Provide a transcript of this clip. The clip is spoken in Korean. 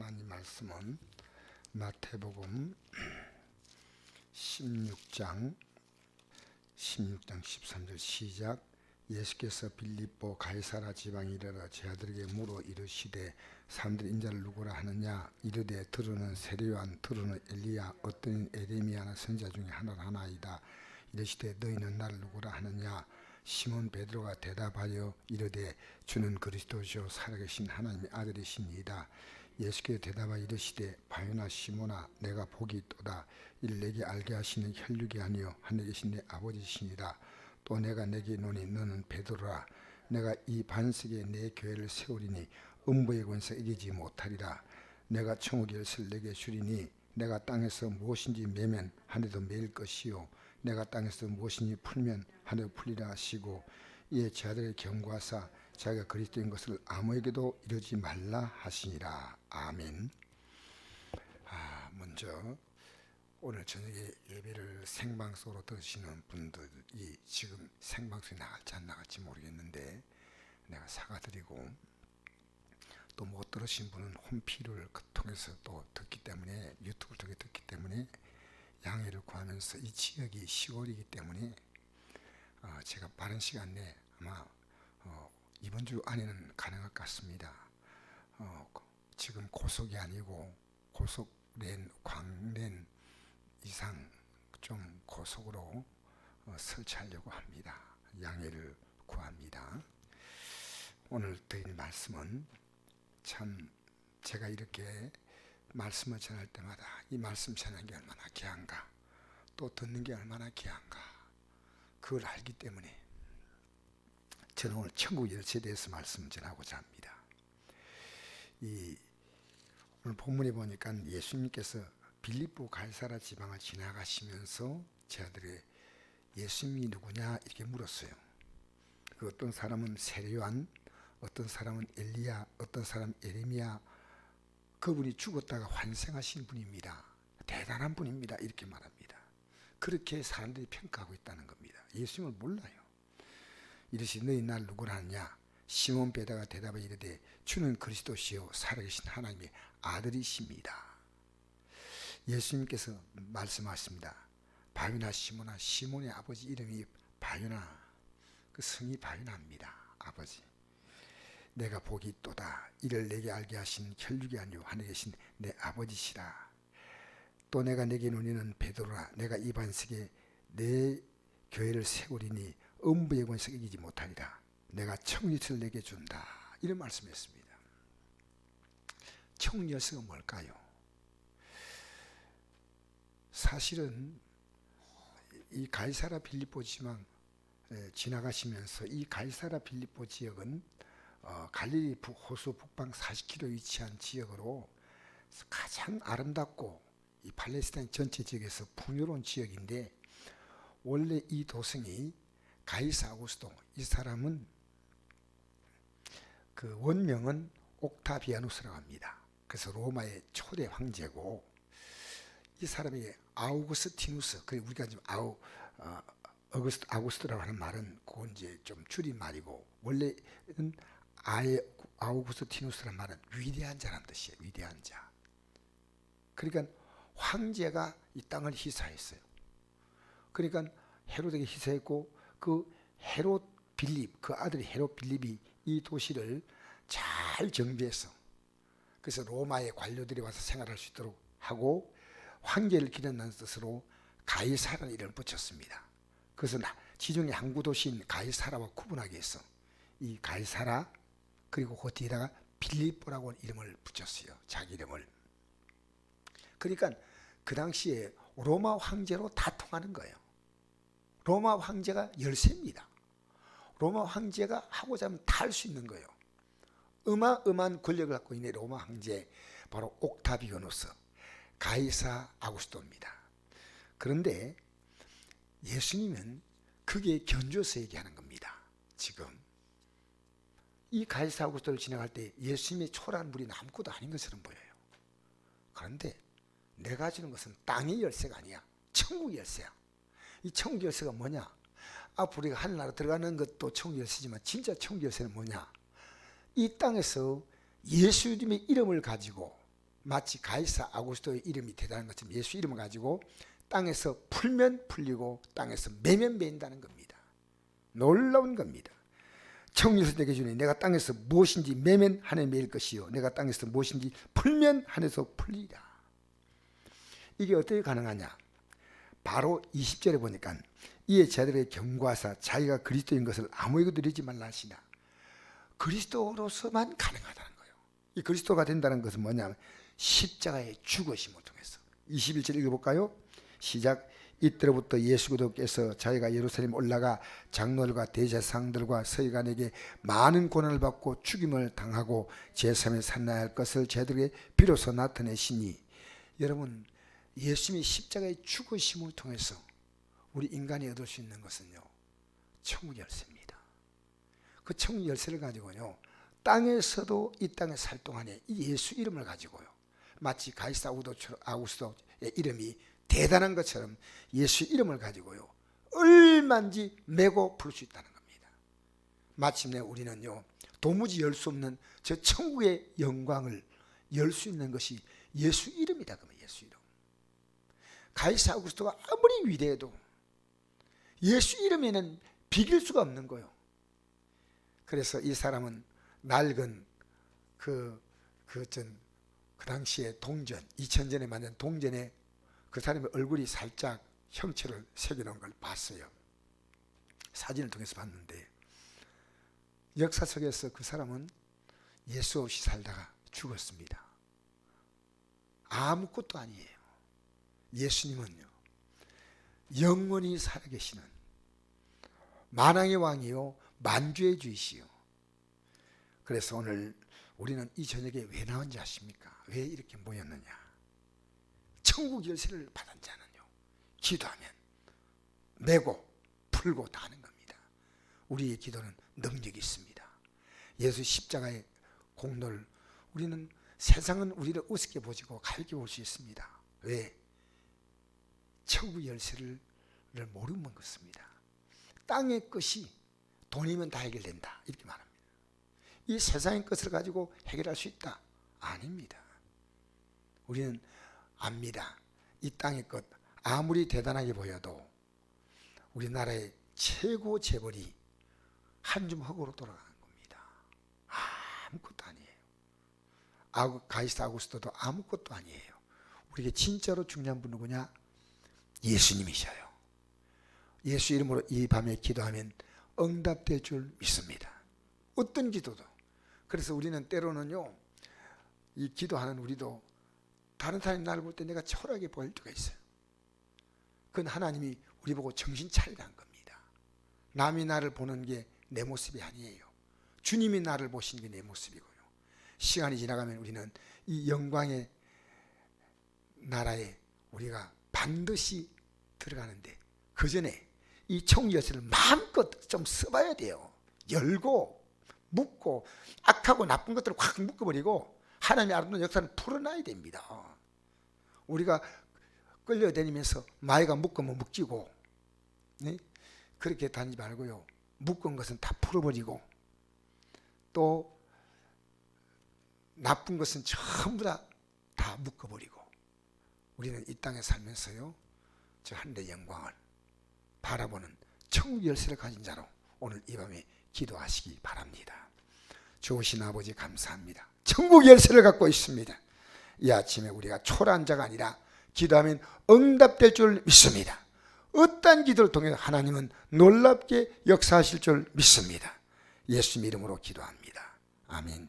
하나님 말씀은 마태복음 16장 16장 13절 시작. 예수께서 빌립보 가이사라 지방에 이르러 제 아들에게 물어 이르시되 사람들이 인자를 누구라 하느냐? 이르되 들으는 세례요한 들으는 엘리야 어떤 에레미야나 선자 중에 하나를 하나이다. 이르시되 너희는 나를 누구라 하느냐? 시몬 베드로가 대답하여 이르되 주는 그리스도시요 살아계신 하나님의 아들이시니이다 예수께서 대답하여 이르시되 바요나 시몬아 내가 복이 있도다. 이를 내게 알게 하시는 혈육이 아니요 하늘에 계신 내 아버지시니라. 또 내가 내게 노니 너는 베드로라. 내가 이 반석에 내 교회를 세우리니 음부의 권세 이기지 못하리라. 내가 천국 열쇠를 내게 주리니 내가 땅에서 무엇인지 매면 하늘도 매일 것이요 내가 땅에서 무엇인지 풀면 하늘도 풀리라 하시고 이에 제 아들의 경고하사 자기가 그리스도인 것을 아무에게도 이르지 말라 하시니라. 아멘. 아 먼저 오늘 저녁에 예배를 생방송으로 들으시는 분들이 지금 생방송이 나갈지 안 나갈지 모르겠는데 내가 사과드리고 또 못 들으신 분은 홈피를 통해서 또 듣기 때문에 유튜브를 통해 듣기 때문에 양해를 구하면서 이 지역이 시골이기 때문에 어, 제가 빠른 시간 내에 아마 어, 이번 주 안에는 가능할 것 같습니다. 어, 지금 고속이 아니고 고속랜 광랜 이상 좀 고속으로 어, 설치하려고 합니다. 양해를 구합니다. 오늘 드릴 말씀은 참 제가 이렇게 말씀을 전할 때마다 이 말씀 전하는 게 얼마나 귀한가 또 듣는 게 얼마나 귀한가 그걸 알기 때문에 저는 오늘 천국 열쇠에 대해서 말씀을 전하고자 합니다. 이 오늘 본문에 보니까 예수님께서 빌립보 갈사라 지방을 지나가시면서 제 아들의 예수님이 누구냐 이렇게 물었어요. 그 어떤 사람은 세례요한, 어떤 사람은 엘리야, 어떤 사람 에레미야. 그분이 죽었다가 환생하신 분입니다. 대단한 분입니다. 이렇게 말합니다. 그렇게 사람들이 평가하고 있다는 겁니다. 예수님을 몰라요. 이르시 너희 날 누구라 하냐? 시몬 베다가 대답해 이르되 주는 그리스도시요 살아계신 하나님의 아들이십니다. 예수님께서 말씀하십니다. 바유나 시모나 시몬의 아버지 이름이 바유나 그 성이 바유나입니다. 아버지. 내가 복이 있도다. 이를 내게 알게 하신 혈육이 아니요 하늘에 계신 내 아버지시라. 또 내가 내게 논의는 베드로라. 내가 이 반석에 내 교회를 세우리니 음부의 권세 이기지 못하리라. 내가 청리를 내게 준다. 이런 말씀했습니다. 청리가 뭘까요? 사실은 이 가이사라 빌립보 지방 지나가시면서 이 가이사라 빌립보 지역은 어, 갈릴리 호수 북방 40km 위치한 지역으로 가장 아름답고 이 팔레스타인 전체 지역에서 풍요로운 지역인데 원래 이 도성이 가이사 아구스도 이 사람은 그 원명은 옥타비아누스라고 합니다. 그래서 로마의 초대 황제고 이 사람이 아우구스티누스 그 우리가 지금 아우 어, 어거스트 아구스트라고 하는 말은 그건 이제 좀 줄인 말이고 원래는 아예 아우구스티누스라는 말은 위대한 자란 뜻이에요. 위대한 자. 그러니까 황제가 이 땅을 희사했어요. 그러니까 헤롯에게 희사했고 그 헤롯 빌립 그 아들이 헤롯 빌립이 이 도시를 잘 정비해서 그래서 로마의 관료들이 와서 생활할 수 있도록 하고 황제를 기른다는 뜻으로 가이사라는 이름을 붙였습니다. 그래서 지중해 항구 도시인 가이사라와 구분하기 위해서 이 가이사라 그리고 그 뒤에다가 빌립보라고 이름을 붙였어요. 자기 이름을. 그러니까 그 당시에 로마 황제로 다 통하는 거예요. 로마 황제가 열세입니다. 로마 황제가 하고자 하면 다 할 수 있는 거예요. 어마어마한 권력을 갖고 있는 로마 황제 바로 옥타비오누스 가이사 아구스토입니다. 그런데 예수님은 그게 견주어서 얘기하는 겁니다. 지금 이 가이사 아구스토를 지나갈 때 예수님의 초라한 물이 아무것도 아닌 것처럼 보여요. 그런데 내가 주는 것은 땅의 열쇠가 아니야. 천국 열쇠야. 이 열쇠가 뭐냐? 앞으로 우리가 하늘나라 들어가는 것도 열쇠지만 진짜 열쇠는 뭐냐? 이 땅에서 예수님의 이름을 가지고 마치 가이사 아구스토의 이름이 대단한 것처럼 예수 이름을 가지고 땅에서 풀면 풀리고 땅에서 매면 매인다는 겁니다. 놀라운 겁니다. 청일서 내게 주니 내가 땅에서 무엇인지 매면 하늘 매일 것이요 내가 땅에서 무엇인지 풀면 하늘에서 풀리라. 이게 어떻게 가능하냐? 바로 20절에 보니까 이에 제들에게 경고하사 자기가 그리스도인 것을 아무에게도 드리지 말라 하시나 그리스도로서만 가능하다는 거예요. 이 그리스도가 된다는 것은 뭐냐면 십자가의 죽으심을 통해서 21절 읽어볼까요? 시작 이때로부터 예수 그리스도께서 자기가 예루살렘 올라가 장로들과 대제사장들과 서기관에게 많은 고난을 받고 죽임을 당하고 제3에 산나할 것을 제들에게 비로소 나타내시니 여러분 예수님이 십자가의 죽으심을 통해서 우리 인간이 얻을 수 있는 것은요 천국 열쇠입니다. 그 천국 열쇠를 가지고요 땅에서도 이 땅에 살 동안에 이 예수 이름을 가지고요 마치 가이사 아우스도의 이름이 대단한 것처럼 예수 이름을 가지고요 얼만지 메고 풀 수 있다는 겁니다. 마침내 우리는요 도무지 열 수 없는 저 천국의 영광을 열 수 있는 것이 예수 이름이다 그러면 예수 이름. 가이사 아우구스토가 아무리 위대해도 예수 이름에는 비길 수가 없는 거요. 그래서 이 사람은 낡은 그, 그, 전, 그 당시에 동전, 2000전에 만든 동전에 그 사람의 얼굴이 살짝 형체를 새겨놓은 걸 봤어요. 사진을 통해서 봤는데 역사 속에서 그 사람은 예수 없이 살다가 죽었습니다. 아무것도 아니에요. 예수님은요, 영원히 살아계시는 만왕의 왕이요, 만주의 주이시요. 그래서 오늘 우리는 이 저녁에 왜 나온지 아십니까? 왜 이렇게 모였느냐? 천국 열쇠를 받은 자는요, 기도하면 내고 풀고 다 하는 겁니다. 우리의 기도는 능력이 있습니다. 예수 십자가의 공로를 우리는 세상은 우리를 우습게 보지고 가볍게 볼 수 있습니다. 왜? 천국 열쇠를 모르는 것입니다. 땅의 것이 돈이면 다 해결된다 이렇게 말합니다. 이 세상의 것을 가지고 해결할 수 있다 아닙니다. 우리는 압니다. 이 땅의 것 아무리 대단하게 보여도 우리나라의 최고 재벌이 한 줌 흙으로 돌아가는 겁니다. 아무것도 아니에요. 아구, 가이스 아구스토도 아무것도 아니에요. 우리에게 진짜로 중요한 분 누구냐? 예수님이셔요. 예수 이름으로 이 밤에 기도하면 응답될 줄 믿습니다. 어떤 기도도. 그래서 우리는 때로는요, 이 기도하는 우리도 다른 사람이 나를 볼 때 내가 초라하게 보일 때가 있어요. 그건 하나님이 우리 보고 정신 차리라는 겁니다. 남이 나를 보는 게 내 모습이 아니에요. 주님이 나를 보시는 게내 모습이고요. 시간이 지나가면 우리는 이 영광의 나라에 우리가 반드시 들어가는데 그 전에 이 총열쇠를 마음껏 좀 써봐야 돼요. 열고 묶고 악하고 나쁜 것들을 확 묶어버리고 하나님의 아름다운 역사를 풀어놔야 됩니다. 우리가 끌려다니면서 마이가 묶으면 묶이고 네? 그렇게 다니지 말고요. 묶은 것은 다 풀어버리고 또 나쁜 것은 전부 다, 다 묶어버리고 우리는 이 땅에 살면서요. 저 하늘의 영광을 바라보는 천국 열쇠를 가진 자로 오늘 이 밤에 기도하시기 바랍니다. 좋으신 아버지 감사합니다. 천국 열쇠를 갖고 있습니다. 이 아침에 우리가 초라한 자가 아니라 기도하면 응답될 줄 믿습니다. 어떤 기도를 통해 하나님은 놀랍게 역사하실 줄 믿습니다. 예수 이름으로 기도합니다. 아멘.